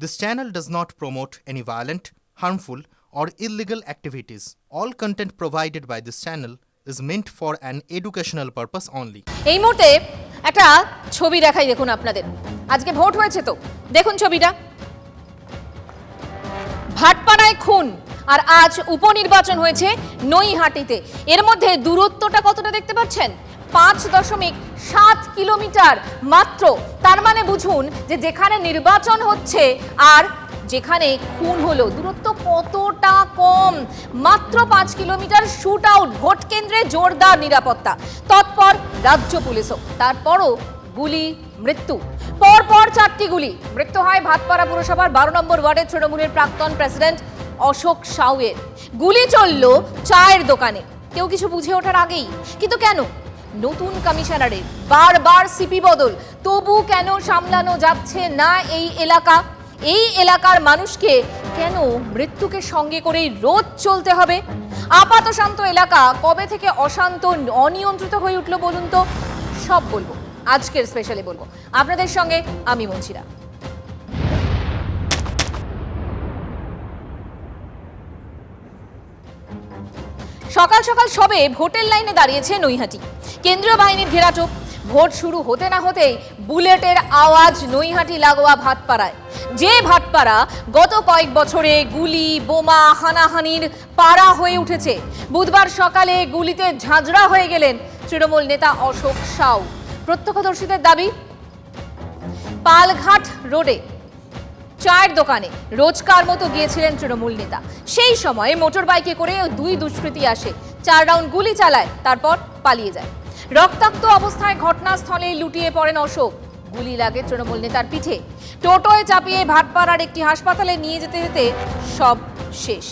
This channel does not promote any violent, harmful, or illegal activities. All content provided by this channel is meant for an educational purpose only. এই মুহূর্তে একটা ছবি দেখাই দেখুন আপনাদের আজকে ভোট হয়েছে তো দেখুন ছবিটা ভাটপাড়ায় খুন আর আজ উপনির্বাচন হয়েছে নৈহাটিতে এর মধ্যে দূরত্বটা কতটা দেখতে পাচ্ছেন পাঁচ দশমিক সাত কিলোমিটার মাত্র। তার মানে বুঝুন যে যেখানে নির্বাচন হচ্ছে আর যেখানে খুন হলো, দূরত্ব কতটা কম? মাত্র পাঁচ কিলোমিটার শুট আউট ভোট কেন্দ্রে জোরদার নিরাপত্তা। তৎপর রাজ্য পুলিশও, তারপরও গুলি, মৃত্যু। পর পর চারটি গুলি, মৃত্যু হয় ভাতপাড়া পুরসভার বারো নম্বর ওয়ার্ডের তৃণমূলের প্রাক্তন প্রেসিডেন্ট অশোক সাউয়ের। গুলি চলল চায়ের দোকানে। কেউ কিছু বুঝে ওঠার আগেই। কিন্তু কেন? নতুন কমিশনারের বারবার সিপি বদল। তবু কেন সামলানো যাচ্ছে না এই এলাকা? এই এলাকার মানুষকে কেন মৃত্যুকে সঙ্গে করেই রোজ চলতে হবে? আপাত শান্ত এলাকা কবে থেকে অশান্ত, অনিয়ন্ত্রিত হয়ে উঠল বলুন তো? সব বলব। আজকের স্পেশালে বলব। আপনাদের সঙ্গে আমি মঞ্চিরা সকাল সকাল সবে ভোটের লাইনে দাঁড়িয়েছে নৈহাটি। কেন্দ্রীয় বাহিনীর ঘেরাটোপ ভোট শুরু হতে না হতেই বুলেটের আওয়াজ নৈহাটি লাগোয়া ভাটপাড়ায়। যে ভাটপাড়া গত কয়েক বছরে গুলি, বোমা, হানাহানির পাড়া হয়ে উঠেছে। বুধবার সকালে গুলিতে ঝাঁঝরা হয়ে গেলেন তৃণমূল নেতা অশোক সাউ। প্রত্যক্ষদর্শীদের দাবি, পালঘাট রোডে চায়ের দোকানে। রোজকার মতো গিয়েছিলেন তৃণমূল নেতা। সেই সময় মোটর বাইকে করে দুই দুষ্কৃতী আসে। চার রাউন্ড গুলি চালায়, তারপর পালিয়ে যায়। রক্তাক্ত অবস্থায় ঘটনাস্থলে লুটিয়ে পড়েন অশোক। গুলি লাগে তৃণমূল নেতার পিঠে। টোটোয় চাপিয়ে ভাটপাড়ার একটি হাসপাতালে নিয়ে যেতে যেতে সব শেষ।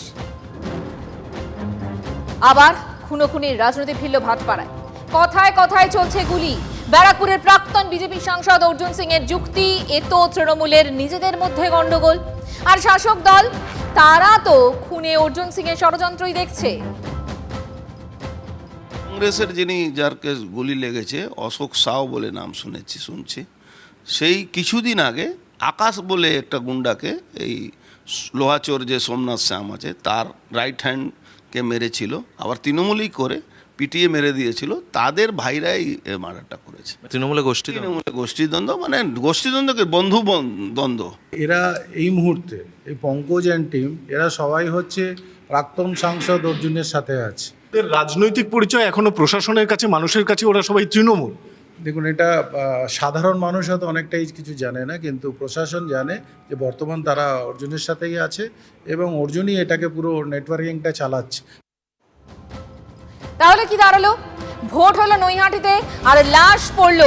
আবার খুনো খুনির রাজনীতি ফিরল ভাটপাড়ায়। কথায় কথায় চলছে গুলি। ব্যারাকপুরের প্রাক্তন বিজেপি সাংসদ অর্জুন সিং এর যুক্তি, এ তো তৃণমূলের নিজেদের মধ্যে গন্ডগোল আর শাসক দল, তারা তো খুনে অর্জুন সিং এর ষড়যন্ত্রই দেখছে। কংগ্রেসের যিনি যার কে গুলি লেগেছে, অশোক সাও বলে নাম শুনেছি, শুনছি, সেই কিছুদিন আগে আকাশ বলে একটা গুন্ডাকে, এই লোহাচোর যে সোমনাথ শ্যাম আছে, তার রাইট হ্যান্ডকে মেরেছিল। আবার তৃণমূলই করে পিটিয়ে মেরে দিয়েছিল তাদের ভাইরাই মার্ডারটা করেছে। তৃণমূলে গোষ্ঠী তৃণমূলে গোষ্ঠীদ্বন্দ্ব মানে গোষ্ঠীদ্বন্দ্বকে বন্ধু বন- দ্বন্দ্ব? এরা এই মুহূর্তে এই পঙ্কজ অ্যান্ড টিম এরা সবাই হচ্ছে প্রাক্তন সাংসদ অর্জুনের সাথে আছে। রাজনৈতিক পরিচয় এখনও প্রশাসনের কাছে মানুষের কাছে ওরা সবাই তৃণমূল। দেখুন এটা সাধারণ মানুষ হয়তো অনেকটাই কিছু জানে না কিন্তু প্রশাসন জানে যে বর্তমান তারা অর্জুনের সাথেই আছে এবং অর্জুনই এটাকে পুরো নেটওয়ার্কিংটা চালাচ্ছে। তাহলে কি দাঁড়াল? ভোট হলো নৈহাটিতে, আর লাশ পড়ল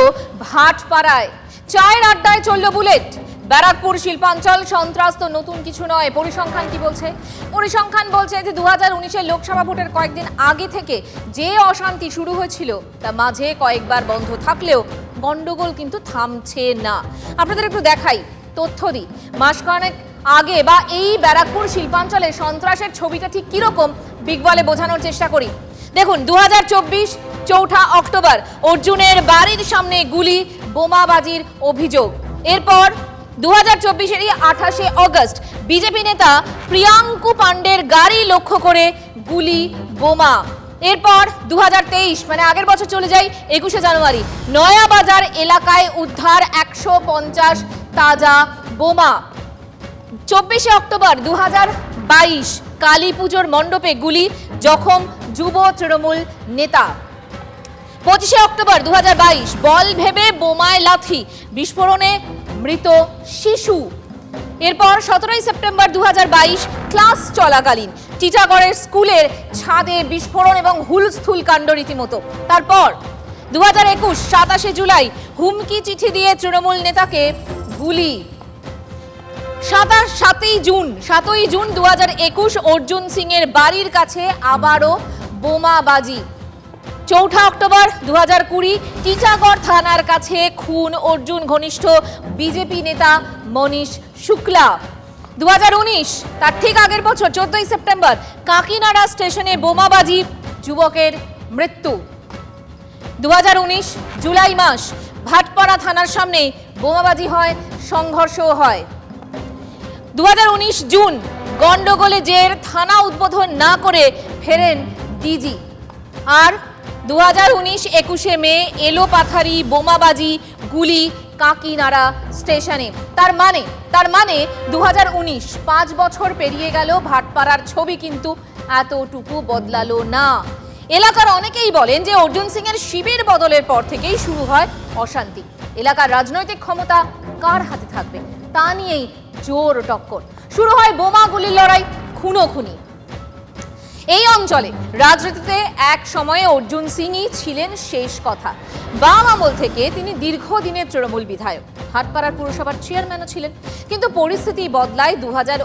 ভাটপাড়ায়। চায়ের আড্ডায় চলল বুলেট। ব্যারাকপুর, শিল্পাঞ্চল, সন্ত্রাস তো নতুন কিছু নয়। পরিসংখ্যান কি বলছে? পরিসংখ্যান বলছে যে দু হাজার লোকসভা ভোটের কয়েকদিন আগে থেকে যে অশান্তি শুরু হয়েছিল, তা মাঝে কয়েকবার বন্ধ থাকলেও গন্ডগোল কিন্তু থামছে না। আপনাদের একটু দেখাই, তথ্য দিই। মাসখানেক আগে বা এই ব্যারাকপুর, শিল্পাঞ্চলে সন্ত্রাসের ছবিটা ঠিক কীরকম বিগবলে বোঝানোর চেষ্টা করি। দেখুন দু হাজার চব্বিশ চৌঠা অক্টোবর অর্জুনের বাড়ির সামনে গুলি, বোমাবাজির অভিযোগ। এরপর দু হাজার চব্বিশেরই আঠাশে অগস্ট, বিজেপি নেতা প্রিয়াঙ্কু পাণ্ডের গাড়ি লক্ষ্য করে গুলি, বোমা। এরপর দু হাজার তেইশ মানে আগের বছর চলে যাই, একুশে জানুয়ারি, নয়াবাজার এলাকায় উদ্ধার একশো পঞ্চাশ তাজা বোমা। চব্বিশে অক্টোবর দু বাইশ কালী পুজোর মণ্ডপে গুলি, জখম যুব তৃণমূল নেতা। পঁচিশে অক্টোবর দু বল ভেবে বোমায় লাথি, বিস্ফোরণে মৃত শিশু। এরপর সতেরোই সেপ্টেম্বর দুহাজার বাইশ, ক্লাস চলাকালীন, টিটাগড়ের স্কুলের ছাদে বিস্ফোরণ এবং হুলস্থুল কাণ্ড রীতিমতো। তারপর দু হাজার একুশ, সাতাশে জুলাই, হুমকি চিঠি দিয়ে তৃণমূল নেতাকে গুলি। সাতাশ, সাতই জুন সাতই জুন দু হাজার একুশ, অর্জুন সিং এর বাড়ির কাছে আবারও বোমাবাজি। চৌঠা অক্টোবর দু হাজার কুড়ি টিটাগড় থানার কাছে খুন অর্জুন ঘনিষ্ঠ বিজেপি নেতা মনীষ শুক্লা। দু হাজার উনিশ, তার ঠিক আগের বছর চোদ্দই সেপ্টেম্বর কাকিনাড়া স্টেশনে বোমাবাজি, যুবকের মৃত্যু। দু হাজার উনিশ জুলাই মাস, ভাটপাড়া থানার সামনে বোমাবাজি হয়, সংঘর্ষও হয়। দু হাজার উনিশ জুন, গন্ডগোলে জের, থানা উদ্বোধন না করে ফেরেন ডিজি। আর দু হাজার উনিশ একুশে মে এলো পাথারি, বোমাবাজি, গুলি, কাকিনাড়া স্টেশনে। তার মানে তার মানে দু হাজার উনিশ পাঁচ বছর পেরিয়ে গেল, ভাটপাড়ার ছবি কিন্তু এতটুকু বদলালো না। এলাকার অনেকেই বলেন যে অর্জুন সিং এর শিবির বদলের পর থেকেই শুরু হয় অশান্তি। এলাকার রাজনৈতিক ক্ষমতা কার হাতে থাকবে তা নিয়েই জোর টক্কর। শুরু হয় বোমা গুলির লড়াই খুনো খুনি এই অঞ্চলে রাজনীতিতে এক সময়ে অর্জুন সিংই ছিলেন শেষ কথা। বাম আমল থেকে তিনি দীর্ঘদিনের তৃণমূল বিধায়ক। হাটপাড়ার পুরসভার চেয়ারম্যানও ছিলেন। কিন্তু পরিস্থিতি বদলায় দু হাজার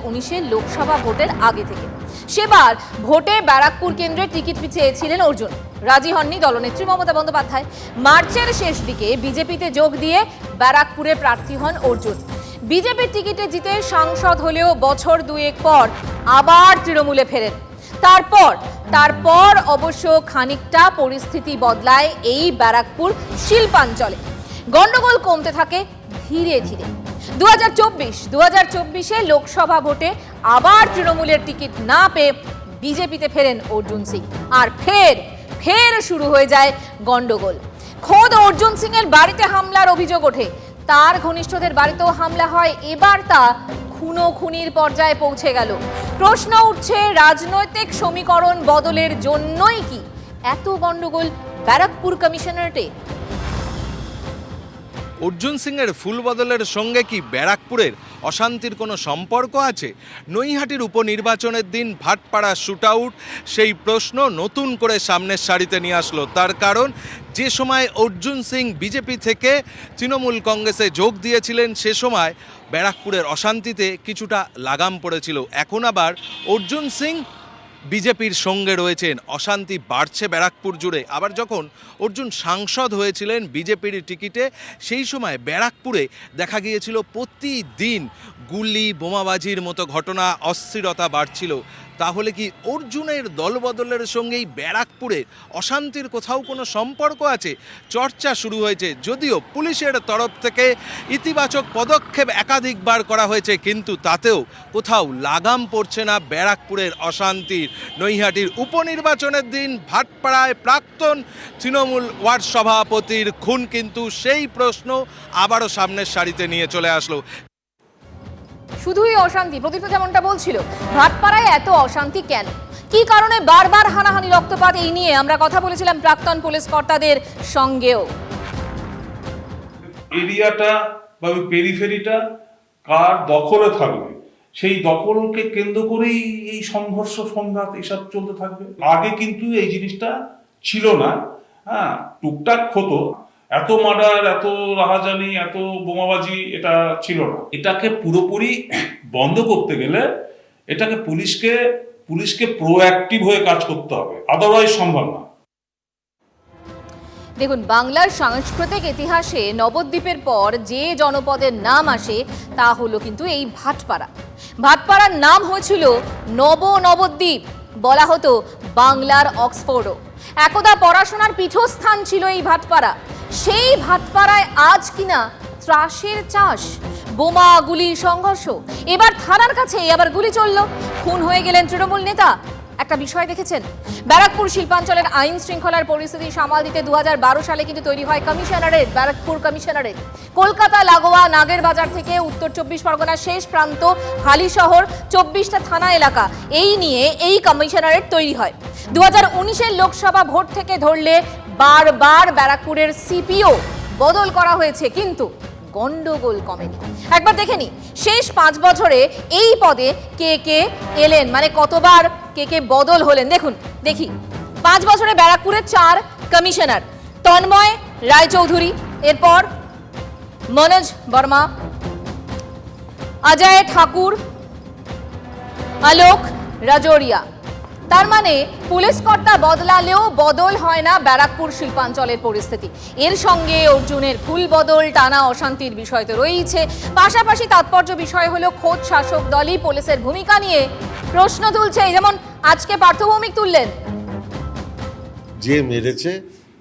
লোকসভা ভোটের আগে থেকে। সেবার ভোটে ব্যারাকপুর কেন্দ্রে টিকিট চেয়েছিলেন অর্জুন। রাজি হননি দলনেত্রী মমতা বন্দ্যোপাধ্যায়। মার্চের শেষ দিকে বিজেপিতে যোগ দিয়ে ব্যারাকপুরে প্রার্থী হন অর্জুন। বিজেপির টিকিটে জিতে সাংসদ হলেও বছর দুয়েক পর আবার তৃণমূলে ফেরেন। তারপর তারপর অবশ্য খানিকটা পরিস্থিতি বদলায় এই ব্যারাকপুর শিল্পাঞ্চলে। গন্ডগোল কমতে থাকে ধীরে ধীরে। দু হাজার চব্বিশ দু হাজার চব্বিশে লোকসভা ভোটে আবার তৃণমূলের টিকিট না পেয়ে বিজেপিতে ফেরেন অর্জুন সিং। আর ফের ফের শুরু হয়ে যায় গন্ডগোল খোদ অর্জুন সিং এর বাড়িতে হামলার অভিযোগ ওঠে। তার ঘনিষ্ঠদের বাড়িতেও হামলা হয়। এবার তা খুনো খুনির পর্যায়ে পৌঁছে গেল। প্রশ্ন উঠছে, রাজনৈতিক সমীকরণ বদলের জন্যই কি? এত গন্ডগোল ব্যারাকপুর কমিশনারেটে। অর্জুন সিংয়ের ফুল বদলের সঙ্গে কি ব্যারাকপুরের অশান্তির কোনো সম্পর্ক আছে? নৈহাটির উপনির্বাচনের দিন ভাটপাড়া শুট আউট সেই প্রশ্ন নতুন করে সামনের সারিতে নিয়ে আসলো। তার কারণ, যে সময় অর্জুন সিং বিজেপি থেকে তৃণমূল কংগ্রেসে যোগ দিয়েছিলেন, সে সময় ব্যারাকপুরের অশান্তিতে কিছুটা লাগাম পড়েছিল। এখন আবার অর্জুন সিং বিজেপির সঙ্গে রয়েছেন। অশান্তি বাড়ছে ব্যারাকপুর জুড়ে। আবার যখন অর্জুন সাংসদ হয়েছিলেন বিজেপির টিকিটে, সেই সময় ব্যারাকপুরে দেখা গিয়েছিল প্রতিদিন গুলি, বোমাবাজির মতো ঘটনা, অস্থিরতা বাড়ছিল। তাহলে কি অর্জুনের দলবদলের সঙ্গেই ব্যারাকপুরে অশান্তির কোথাও কোনো সম্পর্ক আছে? চর্চা শুরু হয়েছে, যদিও পুলিশের তরফ থেকে ইতিবাচক পদক্ষেপ একাধিকবার করা হয়েছে, কিন্তু তাতেও কোথাও লাগাম পড়ছে না ব্যারাকপুরের অশান্তির নৈহাটির উপনির্বাচনের দিন ভাটপাড়ায় প্রাক্তন তৃণমূল ওয়ার্ড সভাপতির খুন, কিন্তু সেই প্রশ্ন আবারও সামনের সারিতে নিয়ে চলে আসলো। শুধুই অশান্তি। প্রদীপ্ত যেমনটা বলছিল, ভাটপাড়ায় এত অশান্তি কেন? কি কারণে বারবার হানাহানি রক্তপাত? এই নিয়ে আমরা কথা বলেছিলাম প্রাক্তন পুলিশ কর্তাদের সঙ্গেও। এরিয়াটা বা ওই পেরিফেরিটা কার দখলে থাকবে? সেই দখলকে কেন্দ্র করেই এই সংঘর্ষ, সংঘাত, এসব চলতে থাকবে। আগে কিন্তু এই জিনিসটা ছিল না। হ্যাঁ টুকটাক হতো। এত মার্ডার, এত রাহাজানি, এত বোমাবাজি, এটা ছিল না। এটাকে পুরোপুরি বন্ধ করতে গেলে এটাকে পুলিশকে পুলিশকে প্রোঅ্যাক্টিভ হয়ে কাজ করতে হবে। আদারওয়াইজ সম্ভব না। দেখুন, বাংলার সাংস্কৃতিক ইতিহাসে নবদ্বীপের পর যে জনপদের নাম আসে, তা হলো কিন্তু এই ভাটপাড়া। ভাটপাড়ার নাম হয়েছিল নব নবদ্বীপ, বলা হতো বাংলার অক্সফোর্ডও। একদা পড়াশোনার পীঠস্থান ছিল এই ভাটপাড়া। সেই ভাটপাড়ায় আজ কিনা ত্রাসের চাষ বোমা গুলি সংঘর্ষ। এবার থানার কাছে আবার গুলি চলল। খুন হয়ে গেলেন তৃণমূল নেতা একটা বিষয় দেখেছেন? ব্যারাকপুর শিল্পাঞ্চলের আইন শৃঙ্খলার পরিস্থিতি সামাল দিতে দু হাজার বারো সালে কিন্তু তৈরি হয় কমিশনারেট ব্যারাকপুর কমিশনারেট কলকাতা, লাগোয়া, নাগের বাজার থেকে উত্তর চব্বিশ পরগনার শেষ প্রান্ত হালি শহর, চব্বিশটা থানা এলাকা। এই নিয়ে এই কমিশনারেট তৈরি হয়। দু হাজার লোকসভা ভোট থেকে ধরলে বারবার ব্যারাকপুরের সিপিও বদল করা হয়েছে, কিন্তু গন্ডগোল কমেনি। একবার দেখে নি শেষ পাঁচ বছরে এই পদে কে কে এলেন? মানে কতবার কে কে বদল হলেন। দেখুন, দেখি। পাঁচ বছরে ব্যারাকপুরের চার কমিশনার, তন্ময় রায়চৌধুরী, এরপর মনোজ বর্মা, অজয় ঠাকুর, আলোক রাজোরিয়া। তার মানে পুলিশ কর্তা বদলালেও বদল হয় না ব্যারাকপুর শিল্পাঞ্চলের পরিস্থিতি। এর সঙ্গে অর্জুনের ফুল বদল, টানা অশান্তির বিষয় তো রয়েছে পাশাপাশি তাৎপর্য বিষয় হলো খোদ শাসক দলই পুলিশের ভূমিকা নিয়ে প্রশ্ন তুলছে। যেমন আজকে পার্থভৌমিক তুললেন। যে মেরেছে,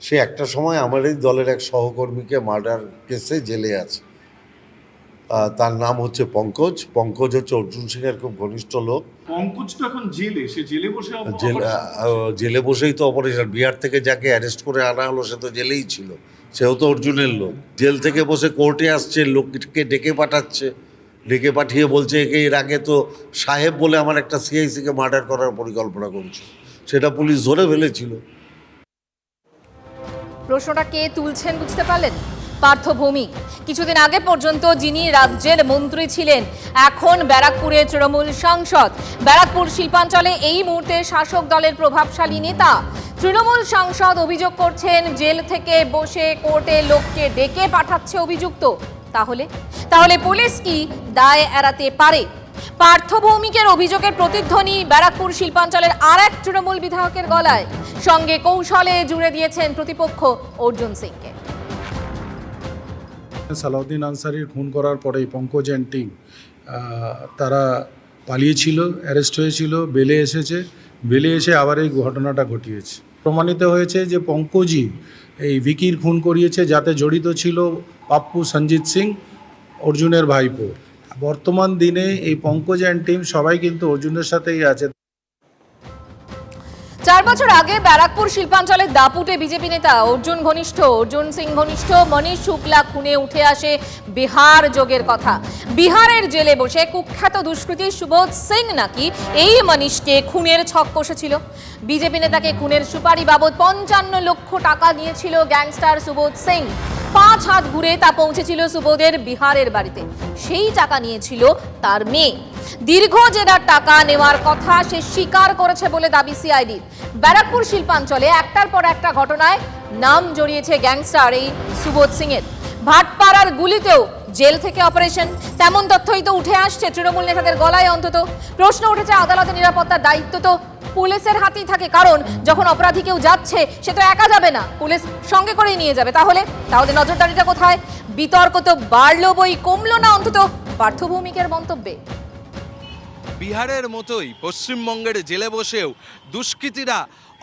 সে একটা সময় আমার এই দলের এক সহকর্মীকে মার্ডার কেসে জেলে আছে। তার নাম হচ্ছে পঙ্কজ। পঙ্কজ হচ্ছে অর্জুন সিংয়ের খুব ঘনিষ্ঠ লোক। পঙ্কজ তো এখন জেলে সে জেলে বসে জেলে বসেই তো অপারেশন বিহার থেকে যাকে অ্যারেস্ট করে আনা হলো সে তো জেলেই ছিল। সেও তো অর্জুনের লোক। জেল থেকে বসে কোর্টে আসছে লোককে ডেকে পাঠাচ্ছে। ডেকে পাঠিয়ে বলছে একে এর আগে তো সাহেব বলে আমার একটা সিআইসিকে মার্ডার করার পরিকল্পনা করছে। সেটা পুলিশ ধরে ফেলেছিল। প্রশ্নটা কে তুলছেন বুঝতে পারলেন? পার্থ ভৌমিক কিছুদিন আগে পর্যন্ত যিনি রাজ্যের মন্ত্রী ছিলেন, এখন ব্যারাকপুরে তৃণমূল সাংসদ। ব্যারাকপুর শিল্পাঞ্চলে এই মুহূর্তে শাসক দলের প্রভাবশালী নেতা। তৃণমূল সাংসদ অভিযোগ করছেন, জেল থেকে বসে কোর্টে লোককে ডেকে পাঠাচ্ছে অভিযুক্ত। তাহলে? তাহলে পুলিশ কি দায় এড়াতে পারে? পার্থ ভৌমিকের অভিযোগের প্রতিধ্বনি ব্যারাকপুর শিল্পাঞ্চলের আর এক তৃণমূল বিধায়কের গলায়। সঙ্গে কৌশলে জুড়ে দিয়েছেন প্রতিপক্ষ অর্জুন সিংকে। সালাউদ্দিন আনসারির খুন করার পরেই পঙ্কজ অ্যান্ড টিম তারা পালিয়েছিল অ্যারেস্ট হয়েছিল, বেলে এসেছে, বেলে এসে আবার এই ঘটনাটা ঘটিয়েছে। প্রমাণিত হয়েছে যে পঙ্কজই এই ভিকির খুন করিয়েছে, যাতে জড়িত ছিল পাপ্পু সঞ্জিত সিং, অর্জুনের ভাইপো। বর্তমান দিনে এই পঙ্কজ অ্যান্ড টিম সবাই কিন্তু অর্জুনের সাথেই আছে। চার বছর আগে ব্যারাকপুর শিল্পাঞ্চলের দাপুটে বিজেপি নেতা অর্জুন ঘনিষ্ঠ, অর্জুন সিং ঘনিষ্ঠ, মনীষ শুক্লা খুনে উঠে আসে বিহার যোগের কথা। বিহারের জেলে বসে কুখ্যাত দুষ্কৃতী সুবোধ সিং নাকি এই মনীষকে খুনের ছক কষেছিল। বিজেপি নেতাকে খুনের সুপারি বাবদ পঞ্চান্ন লক্ষ টাকা নিয়েছিল গ্যাংস্টার সুবোধ সিং। পাঁচ হাত ঘুরে তা পৌঁছেছিল সুবোধের বিহারের বাড়িতে। সেই টাকা নিয়েছিল তার মেয়ে। দীর্ঘ জেরার টাকা নেওয়ার কথা সে স্বীকার করেছে বলে দাবি সিআইডির ব্যারাকপুর শিল্পাঞ্চলে একটার পর একটা ঘটনায় নাম জড়িয়েছে গ্যাংস্টার এই সুবোধ সিং এর ভাটপাড়ার গুলিতেও জেল থেকে অপারেশন, তেমন তথ্যই তো উঠে আসছে তৃণমূল নেতাদের গলায় অন্তত। প্রশ্ন উঠেছে আদালতের নিরাপত্তার দায়িত্ব তো পুলিশের হাতেই থাকে। কারণ যখন অপরাধী কেউ যাচ্ছে, সে তো একা যাবে না। পুলিশ সঙ্গে করেই নিয়ে যাবে। তাহলে তাহলে নজরদারিটা কোথায়? বিতর্ক তো বাড়লো বই কমলো না, অন্তত পার্থভৌমিকের মন্তব্যে। বিহারের মতোই পশ্চিমবঙ্গের জেলে বসেও দুষ্কৃতীরা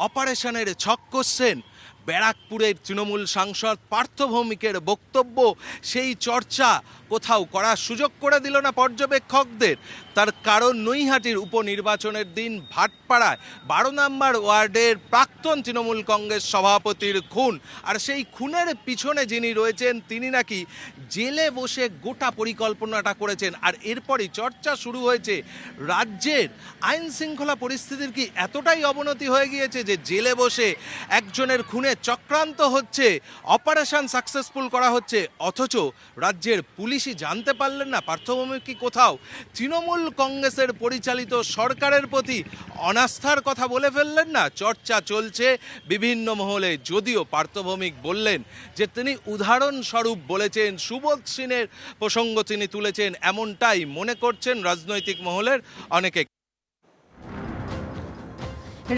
অপারেশনের ছক করছেন। ব্যারাকপুরের তৃণমূল সাংসদ পার্থ ভৌমিকের বক্তব্য, সেই চর্চা কোথাও করার সুযোগ করে দিল না পর্যবেক্ষকদের। তার কারণ নৈহাটির উপনির্বাচনের দিন ভাটপাড়ায় বারো নম্বর ওয়ার্ডের প্রাক্তন তৃণমূল কংগ্রেস সভাপতির খুন। আর সেই খুনের পিছনে যিনি রয়েছেন, তিনি নাকি জেলে বসে গোটা পরিকল্পনাটা করেছেন। আর এরপরই চর্চা শুরু হয়েছে রাজ্যের আইন শৃঙ্খলা পরিস্থিতির কি এতটাই অবনতি হয়ে গিয়েছে যে জেলে বসে একজনের খুনে চক্রান্ত হচ্ছে, অপারেশন সাকসেসফুল করা হচ্ছে, অথচ রাজ্যের পুলিশই জানতে পারলেন না। পার্থভূমি কি কোথাও তৃণমূল কংগ্রেসের পরিচালিত সরকারের প্রতি অনাস্থার কথা বলে ফেললেন না? চর্চা চলছে, বিভিন্ন মহলে যদিও পার্থভৌমিক বললেন যে তিনি উদাহরণস্বরূপ বলেছেন, সুবোধ সিনের প্রসঙ্গ তিনি তুলেছেন, এমনটাই মনে করছেন রাজনৈতিক মহলের অনেকে।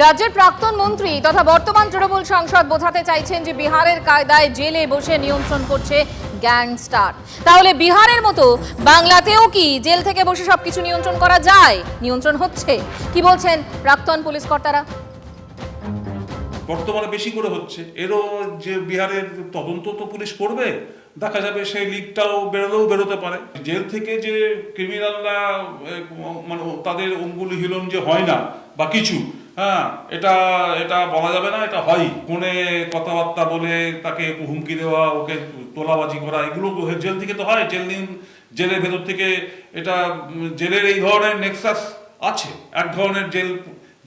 রাজ্যের প্রাক্তন মন্ত্রী তথা বর্তমান তৃণমূল সাংসদ বোঝাতে চাইছেন যে বিহারের কায়দায় জেলে বসে নিয়ন্ত্রণ করছে গ্যাংস্টার তাহলে বিহারের মতো বাংলাতেও কি জেল থেকে বসে সবকিছু নিয়ন্ত্রণ করা যায়? নিয়ন্ত্রণ হচ্ছে? কি বলছেন প্রাক্তন পুলিশ কর্তারা? বর্তমানে বেশি করে হচ্ছে। এরও যে বিহারের তদন্ত তো পুলিশ করবে, দেখা যাবে সেই লিগটাও বেরোলেও বেরোতে পারে। জেল থেকে যে ক্রিমিনালরা মানে তাদের অঙ্গুলি হিলন যে হয় না, বা কিছু হ্যাঁ এটা এটা বলা যাবে না, এটা হয়। কোনে কথাবার্তা বলে তাকে হুমকি দেওয়া, ওকে তোলাবাজি করা এগুলো জেল থেকে তো হয় জেল জেলের ভেতর থেকে এটা জেলের এই ধরনের নেক্সাস আছে। এক ধরনের জেল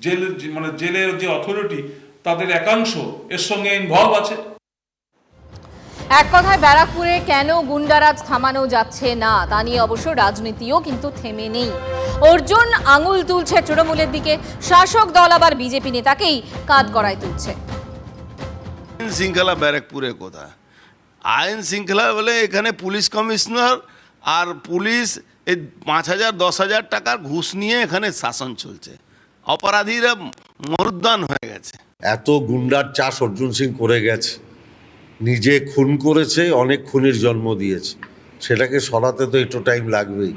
জেল মানে জেলের যে অথরিটি তাদের একাংশ এর সঙ্গে ইনভলভ আছে। এক কথায় ব্যারাকপুরে কেন গুন্ডারাজ থামানো যাচ্ছে না? তা নিয়ে অবশ্য রাজনীতিও কিন্তু থেমে নেই। অর্জুন আঙুল তুলছে তৃণমূলের দিকে শাসক দল আবার বিজেপি নেতাকেই কাজ করায় তুলছে শৃঙ্খলা ব্যারাকপুরে কোথায়? আইন শৃঙ্খলা বলে এখানে পুলিশ কমিশনার আর পুলিশ এই পাঁচ হাজার, দশ হাজার টাকার ঘুষ নিয়ে এখানে শাসন চলছে। অপরাধীরা মরুদ্দান হয়ে গেছে। এত গুন্ডার চাষ অর্জুন সিং করে গেছে। নিজে খুন করেছে, অনেক খুনের জন্ম দিয়েছে। সেটাকে সরাতে তো একটু টাইম লাগবেই।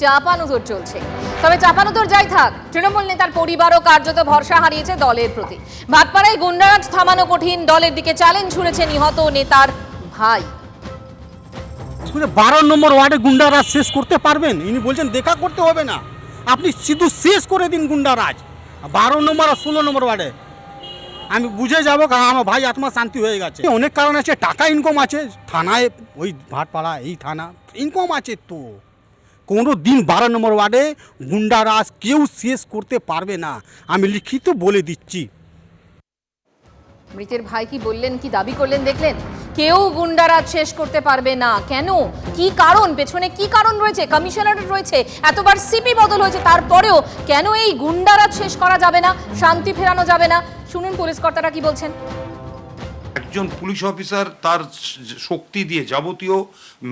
চাপানুতোর চলছে। তবে চাপানুতোর যাই থাক, তৃণমূল নেতার পরিবারও কার্যত ভরসা হারিয়েছে দলের প্রতি। ভাটপাড়ায় গুন্ডারাজ থামানো কঠিন, দলের দিকে চ্যালেঞ্জ ছুড়েছে নিহত নেতার ভাই। বারো নম্বর ওয়ার্ডে গুন্ডারাজ শেষ করতে পারবেন? ইনি বলছেন, দেখা করতে হবে না। আপনি শুধু শেষ করে দিন গুন্ডারাজ। বারো নম্বর আর ষোলো নম্বর ওয়ার্ডে। আমি বুঝে যাব কারণ আমার ভাই আত্মা শান্তি হয়ে গেছে। অনেক কারণ আছে, টাকা ইনকম আছে। থানায়, ওই ভাটপাড়া, এই থানা ইনকম আছে তো। কোনো দিন বারো নম্বর ওয়ার্ডে গুন্ডারাজ কেউ শেষ করতে পারবে না। আমি লিখিত বলে দিচ্ছি। মৃতের ভাই কি বললেন কি দাবি করলেন দেখলেন? কেউ গুন্ডারাজ শেষ করতে পারবে না। কেন? কি কারণ? পেছনে কি কারণ রয়েছে? কমিশনারেট রয়েছে। এতবার সিপি বদল হয়েছে তারপরেও কেন এই গুন্ডারাজ শেষ করা যাবে না? শান্তি ফেরানো যাবে না? শুনুন পুলিশ কর্তারা কি বলছেন। একজন পুলিশ অফিসার তার শক্তি দিয়ে যাবতীয়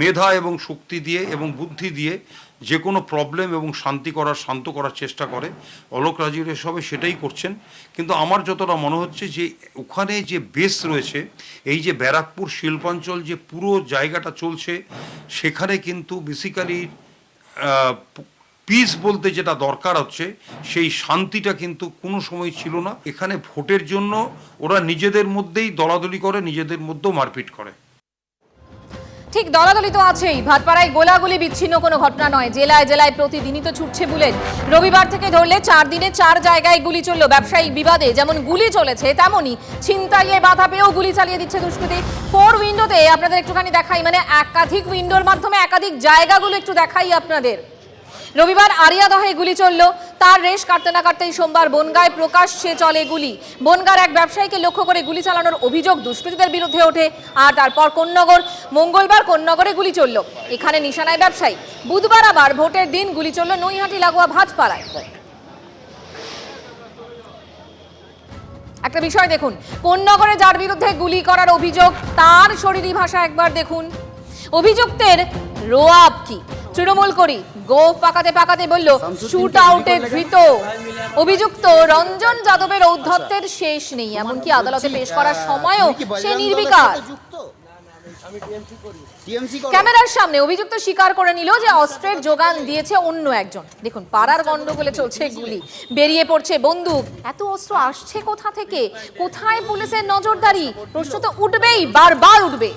মেধা এবং শক্তি দিয়ে এবং বুদ্ধি দিয়ে যে কোনো প্রবলেম এবং শান্তি করার, শান্ত করার চেষ্টা করে। অলোক রাজীর সবে সেটাই করছেন। কিন্তু আমার যতটা মনে হচ্ছে যে, ওখানে যে বেস রয়েছে, এই যে ব্যারাকপুর শিল্পাঞ্চল যে পুরো জায়গাটা চলছে, সেখানে কিন্তু বেসিক্যালি পিস বলতে যেটা দরকার হচ্ছে, সেই শান্তিটা কিন্তু কোনো সময় ছিল না। এখানে ভোটের জন্য ওরা নিজেদের মধ্যেই দলাদলি করে, নিজেদের মধ্যেও মারপিট করে। ঠিক দলাদলি তো আছেই। ভাটপাড়ায় গোলাগুলি বিচ্ছিন্ন কোনো ঘটনা নয়। জেলায় জেলায় প্রতিদিনই তো ছুটছে বুলেট। রবিবার থেকে ধরলে চার দিনে চার জায়গায় গুলি চলল। ব্যবসায়িক বিবাদে যেমন গুলি চলেছে, তেমনই ছিনতাইয়ে বাধা পেয়েও গুলি চালিয়ে দিচ্ছে দুষ্কৃতী। ফোর উইন্ডোতে আপনাদের একটুখানি দেখাই মানে একাধিক উইন্ডোর মাধ্যমে একাধিক জায়গাগুলো একটু দেখাই আপনাদের। রবিবার আরিয়াদহে গুলি চলল। তার রেশ কাটতে না কাটতেই সোমবার বনগায় প্রকাশ্যে চলে গুলি। বনগার এক ব্যবসায়ীকে লক্ষ্য করে গুলি চালানোর অভিযোগ দুষ্কৃতীদের বিরুদ্ধে ওঠে। আর তারপর কোন্নগর, মঙ্গলবার কোন্নগরে গুলি চলল। এখানে নিশানায় ব্যবসায়ী। বুধবার আবার ভোটের দিন গুলি চলল নৈহাটি লাগোয়া ভাজপাড়ায়। একটা বিষয় দেখুন, কোন্নগরে যার বিরুদ্ধে গুলি করার অভিযোগ, তার শরীরী ভাষা একবার দেখুন। অভিযুক্তের রোয়াব কি? তৃণমূল করি গোপ পাকাতে পাকাতে বলল শুট আউটে ধৃত। অভিযুক্ত রঞ্জন যাদবের ঔদ্ধত্যের শেষ নেই। এমনকি আদালতে পেশ করার সময়ও সে নির্বিকার। ক্যামেরার সামনে অভিযুক্ত স্বীকার করে নিল যে অস্ত্রের যোগান দিয়েছে অন্য একজন। দেখুন পাড়ার গন্ডগোলে চলছে গুলি। বেরিয়ে পড়ছে বন্দুক। এত অস্ত্র আসছে কোথা থেকে? কোথায় পুলিশের নজরদারি? প্রশ্ন তো উঠবেই বারবার উঠবে।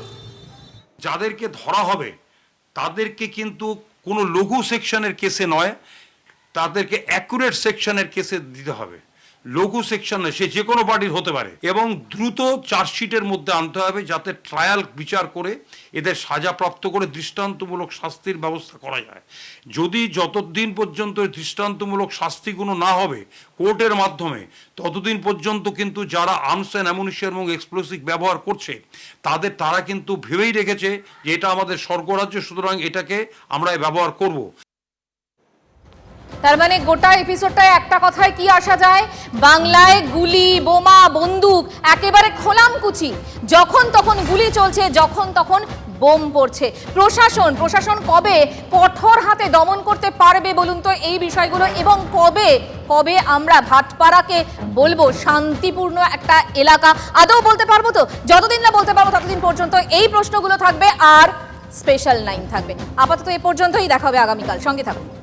যাদেরকে ধরা হবে তাদেরকে কিন্তু কোনো লঘু সেকশনের কেসে নয় তাদেরকে অ্যাকুরেট সেকশনের কেসে দিতে হবে। লঘু সেকশনে সে যে কোনো পার্টির হতে পারে। এবং দ্রুত চার্জশিটের মধ্যে আনতে হবে যাতে ট্রায়াল বিচার করে এদের সাজাপ্রাপ্ত করে দৃষ্টান্তমূলক শাস্তির ব্যবস্থা করা যায়। যদি যতদিন পর্যন্ত দৃষ্টান্তমূলক শাস্তিগুলো না হবে কোর্টের মাধ্যমে, ততদিন পর্যন্ত কিন্তু যারা আর্মস অ্যান্ড অ্যামুনিশন এবং এক্সপ্লোসিভ ব্যবহার করছে, তাদের, তারা কিন্তু ভেবেই রেখেছে যে এটা আমাদের স্বর্গরাজ্য, সুতরাং এটাকে আমরা ব্যবহার করব। তার মানে গোটা এপিসোডটায় একটা কথায় কি আসা যায়? বাংলায় গুলি, বোমা, বন্দুক, একেবারে খোলামকুচি। যখন তখন গুলি চলছে, যখন তখন বোম পড়ছে। প্রশাসন প্রশাসন কবে কঠোর হাতে দমন করতে পারবে বলুন তো এই বিষয়গুলো? এবং কবে কবে আমরা ভাটপাড়াকে বলব? শান্তিপূর্ণ একটা এলাকা। আদৌ বলতে পারব তো? যতদিন না বলতে পারব ততদিন পর্যন্ত এই প্রশ্নগুলো থাকবে আর স্পেশাল নাইন থাকবে। আপাতত এ পর্যন্তই দেখা হবে আগামীকাল। সঙ্গে থাকুন।